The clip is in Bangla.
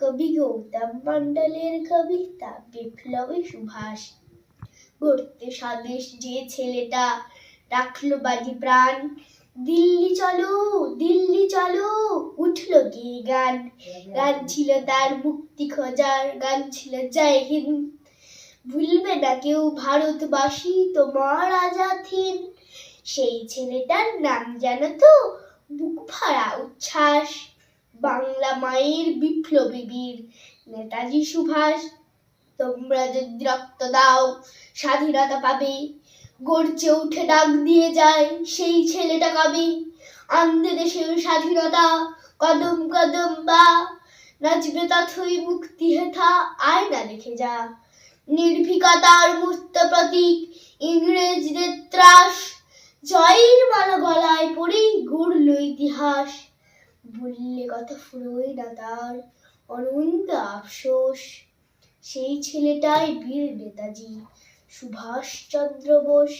কবি গৌতম মণ্ডলের কবিতা বিপ্লবী সুভাষ। গড়তে স্বদেশ যে ছেলেটা, রাখল বাজি প্রাণ। দিল্লি চলো দিল্লি চলো, উঠল গিয়ে গান? গান ছিল তার মুক্তি খোঁজার, গান ছিল জয় হিন্দ। ভুলবে না কেউ ভারতবাসী তোমার আজাদ হিন্দ। সেই ছেলেটার নাম জানো তো, বুক ভরা উচ্ছ্বাস। বাংলা মায়ের বিপ্লবী বীর। নেতাজি সুভাষ, তোমরা যদি রক্ত দাও, স্বাধীনতা পাবে। গর্জে উঠে ডাক দিয়ে যায় সেই ছেলেটা কবে? আনন্দে দেশের স্বাধীনতা, কদম কদম বা। নাচবে তথই মুক্তি হেথা আয় না দেখে যা। নির্ভীকতার মূর্ত প্রতীক, ইংরেজদের ত্রাস। জয়ের মালা গলায় পড়েই গড়ল ইতিহাস। বললে কথা ফুরোয় না তার অনন্ত আফসোস। সেই ছেলেটাই বীর নেতাজি সুভাষচন্দ্র বোস।